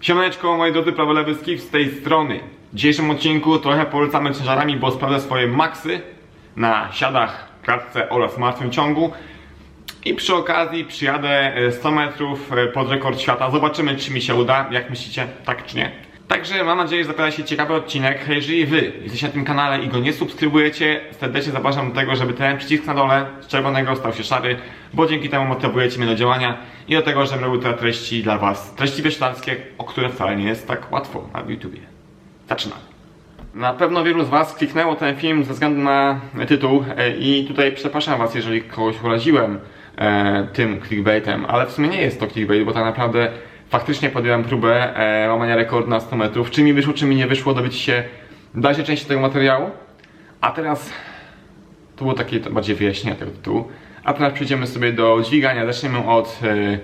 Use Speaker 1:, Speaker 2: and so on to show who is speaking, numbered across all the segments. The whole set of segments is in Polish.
Speaker 1: Siemaneczko, moi drodzy prawolewy skip z tej strony. W dzisiejszym odcinku trochę polecamy ciężarami, bo sprawdzę swoje maksy na siadach, klatce oraz martwym ciągu. I przy okazji przyjadę e, 100 metrów e, pod rekord świata. Zobaczymy, czy mi się uda. Jak myślicie, tak czy nie? Także mam nadzieję, że zapowiada się ciekawy odcinek. Jeżeli wy jesteście na tym kanale i go nie subskrybujecie, serdecznie zapraszam do tego, żeby ten przycisk na dole z czerwonego stał się szary, bo dzięki temu motywujecie mnie do działania i do tego, żebym robił te treści dla was, treści wyślarskie, o które wcale nie jest tak łatwo na YouTubie. Zaczynamy. Na pewno wielu z Was kliknęło ten film ze względu na tytuł e, i tutaj przepraszam Was, jeżeli kogoś uraziłem e, tym clickbaitem, ale w sumie nie jest to clickbait, bo tak naprawdę faktycznie podjąłem próbę e, łamania rekordu na 100 metrów. Czy mi wyszło, czy mi nie wyszło, dowiecie się w dalszej części tego materiału. A teraz to było takie bardziej wyjaśnienie tego tytułu. A teraz przejdziemy sobie do dźwigania. Zaczniemy od e,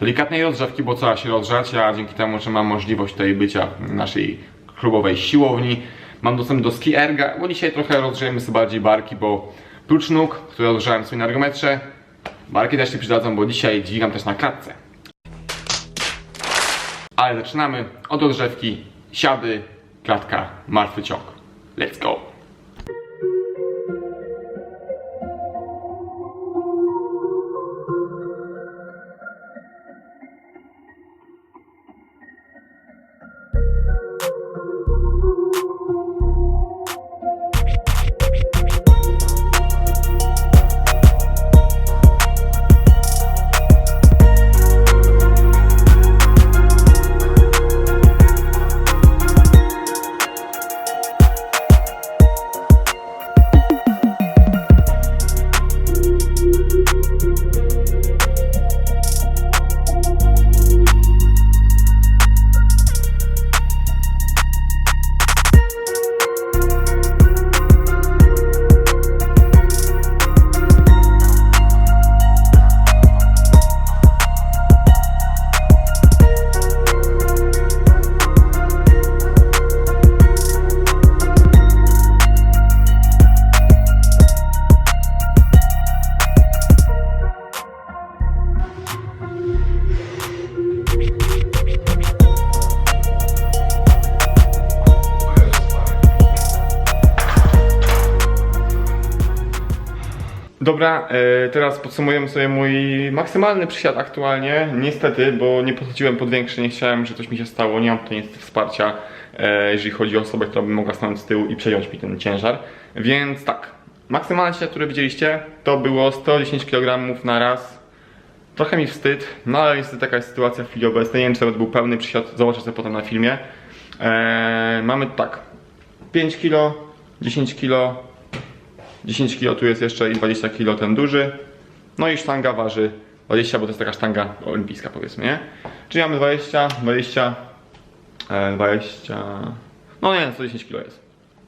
Speaker 1: delikatnej rozgrzewki, bo trzeba się rozgrzać. Ja dzięki temu, że mam możliwość tutaj bycia w naszej klubowej siłowni, mam dostęp do ski erga, bo dzisiaj trochę rozgrzejemy sobie bardziej barki, bo prócz nóg, które rozgrzałem sobie na ergometrze, barki też się przydadzą, bo dzisiaj dźwigam też na klatce. Ale zaczynamy od rozgrzewki, siady, klatka, martwy ciąg. Let's go! Dobra, e, teraz podsumujemy sobie mój maksymalny przysiad aktualnie. Niestety, bo nie podchodziłem pod większy, nie chciałem, że coś mi się stało, nie mam tutaj niestety wsparcia, e, jeżeli chodzi o osobę, która by mogła stanąć z tyłu i przejąć mi ten ciężar. Więc tak, maksymalny przysiad, który widzieliście, to było 110 kg na raz. Trochę mi wstyd, no ale niestety taka jest sytuacja w chwili obecnej. Nie wiem, czy to był pełny przysiad, zobaczę sobie potem na filmie. E, mamy tak, 5 kg, 10 kg, 10 kg tu jest jeszcze i 20 kg ten duży. No i sztanga waży 20, bo to jest taka sztanga olimpijska powiedzmy, nie? Czyli mamy 20, 20, e, 20, no nie, 110 kg jest.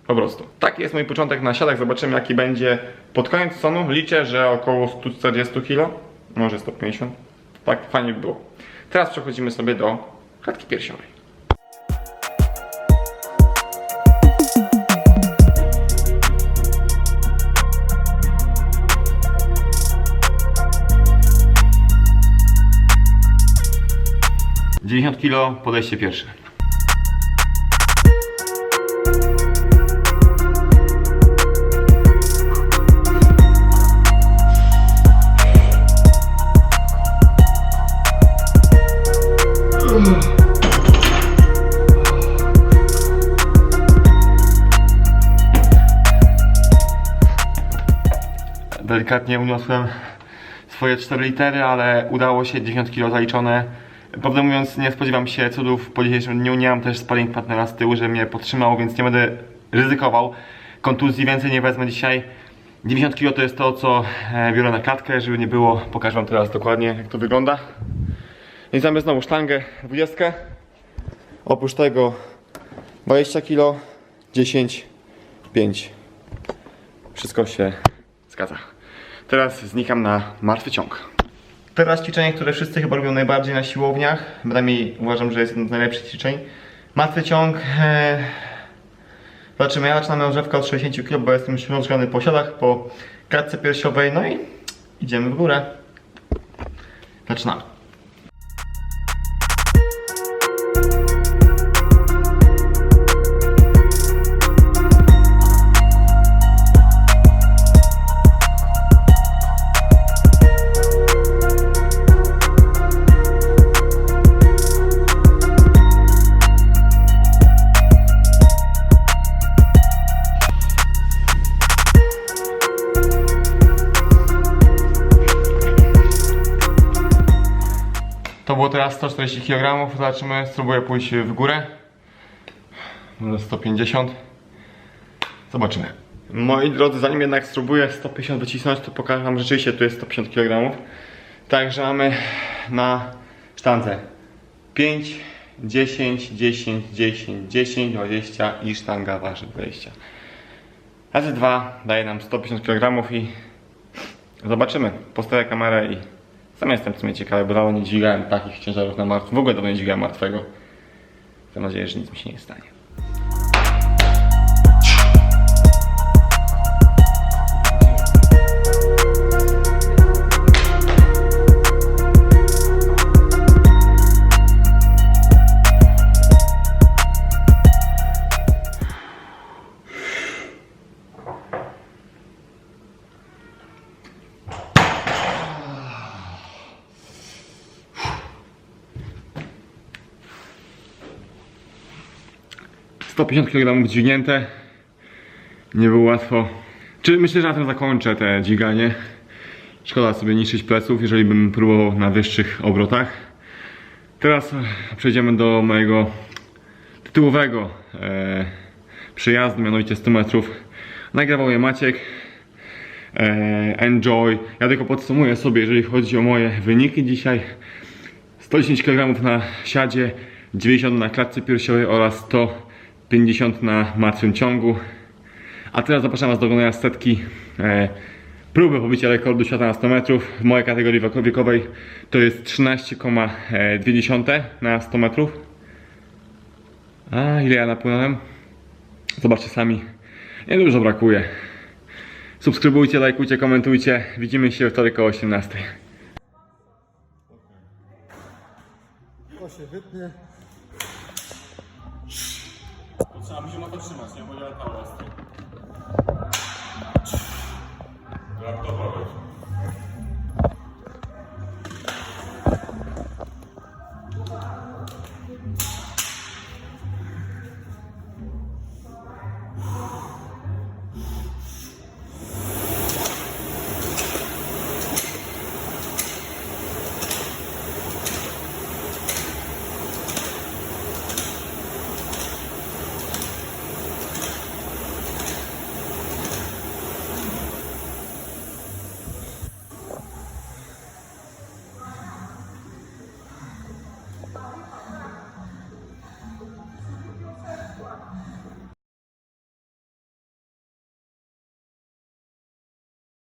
Speaker 1: Po prostu. Taki jest mój początek na siadach, zobaczymy jaki będzie pod koniec sezonu. Liczę, że około 140 kg, może 150. Tak, fajnie by było. Teraz przechodzimy sobie do klatki piersiowej. Dziewięćdziesiąt kilo, podejście pierwsze. Delikatnie uniosłem swoje 4 litery, ale udało się 90 kg zaliczone. Prawdę mówiąc, nie spodziewam się cudów po dzisiejszym dniu. Nie mam też sparring partnera z tyłu, że mnie podtrzymał, więc nie będę ryzykował. Kontuzji więcej nie wezmę dzisiaj. 90 kg to jest to, co e, biorę na klatkę, żeby nie było. Pokażę wam teraz dokładnie, jak to wygląda. Więc mamy znowu sztangę 20. Oprócz tego 20 kg, 10, 5. Wszystko się zgadza. Teraz znikam na martwy ciąg. Teraz ćwiczenie, które wszyscy chyba robią najbardziej na siłowniach. Przynajmniej uważam, że jest jedno z najlepszych ćwiczeń. Martwy ciąg. E... Zobaczymy, ja zaczynam rozgrzewkę od 60 kg, bo jestem już po siadach, po klatce piersiowej. No i idziemy w górę. Zaczynamy. 140 kg, zobaczymy, spróbuję pójść w górę. Może 150. Zobaczymy. Moi drodzy, zanim jednak spróbuję 150 wycisnąć, to pokażę wam rzeczywiście tu jest 150 kg. Także mamy na sztance 5, 10, 10, 10, 10, 20 i sztanga waży 20. Razy 2 daje nam 150 kg i zobaczymy. Postawię kamerę i sam jestem w sumie ciekawy, bo dawno nie dźwigałem takich ciężarów na martw. W ogóle dawno nie dźwigałem martwego. Mam nadzieję, że nic mi się nie stanie. 150 kg dźwignięte. Nie było łatwo. Czy myślę, że na tym zakończę te dźwiganie. Szkoda sobie niszczyć pleców, jeżeli bym próbował na wyższych obrotach. Teraz przejdziemy do mojego tytułowego e, przyjazdu, mianowicie 100 metrów. Nagrywał je Maciek. E, enjoy. Ja tylko podsumuję sobie, jeżeli chodzi o moje wyniki dzisiaj. 110 kg na siadzie, 90 na klatce piersiowej oraz 150 na martwym ciągu. A teraz zapraszam Was do oglądania setki e, próby pobicia rekordu świata na 100 metrów. W mojej kategorii wieko- wiekowej to jest 13,2 na 100 metrów. A ile ja napłynąłem? Zobaczcie sami. Niedużo brakuje. Subskrybujcie, lajkujcie, komentujcie. Widzimy się wtorek o 18.
Speaker 2: To się wytnie.
Speaker 1: Trzeba musimy to trzymać, nie? Bo ja latało ostro. Laptopowe.